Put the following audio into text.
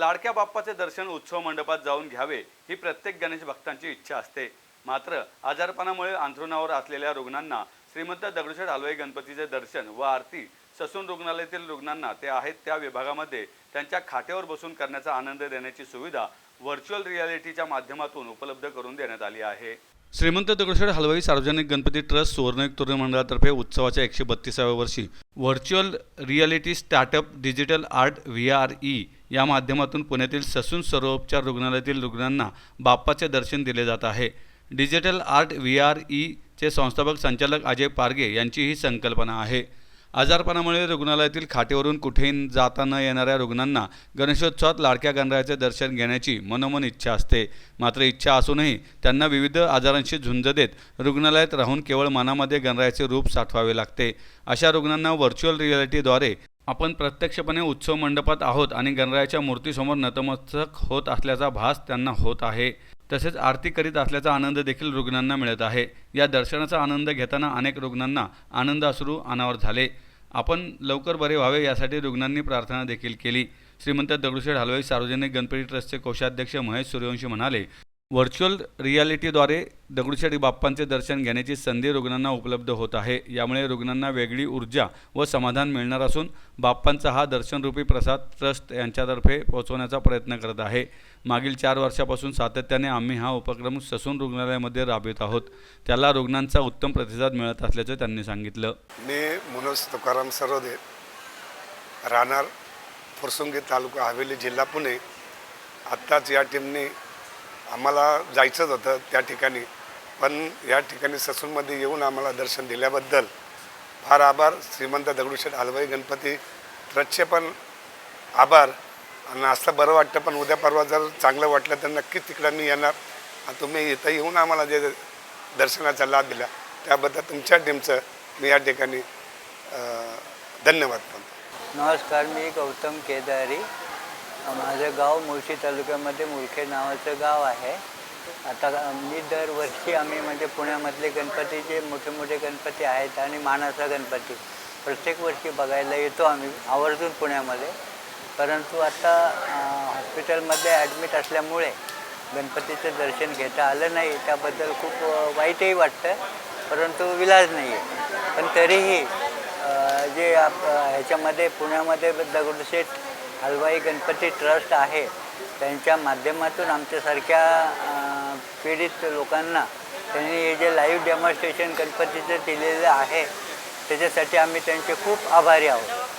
लाडक्या बाप्पाचे दर्शन उत्सव मंडपात जाऊन घ्यावे ही प्रत्येक गणेश भक्तांची इच्छा असते. मात्र आजारपणामुळे अंथरुणावर असलेल्या रुग्णांना श्रीमंत दगडूशेठ हलवाई गणपतीचे दर्शन व आरती ससून रुग्णालयातील रुग्णांना ते आहेत त्या विभागामध्ये त्यांच्या खाट्यावर बसून करण्याचा आनंद देण्याची सुविधा व्हर्च्युअल रियालिटीच्या माध्यमातून उपलब्ध करून देण्यात आली आहे. श्रीमंत दगडूशेठ हलवाई सार्वजनिक गणपती ट्रस्ट सुवर्णयुग तरुण मंडळातर्फे उत्सवाच्या एकशे बत्तीसाव्या वर्षी virtual reality startup digital art V R E या माध्यमातून पुण्यातील ससून सर्वोपचार रुग्णालयातील रुग्णांना बाप्पाचे दर्शन दिले जात आहे. डिजिटल आर्ट व्ही आर ईचे संस्थापक संचालक अजय पारगे यांची ही संकल्पना आहे. आजारपणामुळे रुग्णालयातील खाटेवरून कुठेही जाता न येणाऱ्या रुग्णांना गणेशोत्सवात लाडक्या गणरायाचे दर्शन घेण्याची मनोमन इच्छा असते. मात्र इच्छा असूनही त्यांना विविध आजारांशी झुंज देत रुग्णालयात राहून केवळ मनामध्ये गणरायाचे रूप साठवावे लागते. अशा रुग्णांना व्हर्च्युअल रियालिटीद्वारे आपण प्रत्यक्षपणे उत्सव मंडपात आहोत आणि गणरायाच्या मूर्तीसमोर नतमस्तक होत असल्याचा भास त्यांना होत आहे. तसेच आरती करीत असल्याचा आनंद देखील रुग्णांना मिळत आहे. या दर्शनाचा आनंद घेताना अनेक रुग्णांना आनंद अश्रू अनावर झाले. आपण लवकर बरे व्हावे यासाठी रुग्णांनी प्रार्थना देखील केली. श्रीमंत दगडूशेठ हलवाई सार्वजनिक गणपती ट्रस्टचे कोषाध्यक्ष महेश सूर्यवंशी म्हणाले व्हर्च्युअल रियालिटीद्वारे दगडूशेठ बाप्पांचे दर्शन घेण्याची संधी रुग्णांना उपलब्ध होत आहे. यामुळे रुग्णांना वेगळी ऊर्जा व समाधान मिळणार असून बाप्पांचा हा दर्शनरूपी प्रसाद ट्रस्ट यांच्यातर्फे पोहोचवण्याचा प्रयत्न करत आहे. मागील चार वर्षापासून सातत्याने आम्ही हा उपक्रम ससून रुग्णालयामध्ये राबवित आहोत. त्याला रुग्णांचा उत्तम प्रतिसाद मिळत असल्याचं त्यांनी सांगितलं. मी मनोज तुकाराम सरोदे राहणार फुरसुंगी तालुका हवेली जिल्हा पुणे. आत्ताच या टीमने आम्हाला जायचंच होतं त्या ठिकाणी. पण या ठिकाणी ससूनमध्ये येऊन आम्हाला दर्शन दिल्याबद्दल फार आभार. श्रीमंत दगडूशेठ हलवाई गणपती ट्रस्टचे पण आभार. आणि असं बरं वाटतं पण उद्या परवा जर चांगलं वाटलं तर नक्कीच तिकडं मी येणार. आणि तुम्ही इथं येऊन आम्हाला जे दर्शनाचा लाभ दिला त्याबद्दल तुमच्या टीमचं मी या ठिकाणी धन्यवाद म्हणतो नमस्कार मी गौतम केदारी. माझं गाव मुळशी तालुक्यामध्ये मुलखे नावाचं गाव आहे. आता मी दरवर्षी आम्ही म्हणजे पुण्यामधले गणपती जे मोठे मोठे गणपती आहेत आणि मानाचा गणपती प्रत्येक वर्षी बघायला येतो आम्ही आवर्जून पुण्यामध्ये. परंतु आता हॉस्पिटलमध्ये ॲडमिट असल्यामुळे गणपतीचं दर्शन घेता आलं नाही. त्याबद्दल खूप वाईटही वाटतं परंतु विलाज नाही आहे पण तरीही जे आप ह्याच्यामध्ये पुण्यामध्ये दगडूशेठ हलवाई गणपती ट्रस्ट आहे. त्यांच्या माध्यमातून आमच्यासारख्या पीडित लोकांना त्यांनी हे जे लाईव्ह डेमॉन्स्ट्रेशन गणपतीचं दिलेलं आहे त्याच्यासाठी आम्ही त्यांचे खूप आभारी आहोत.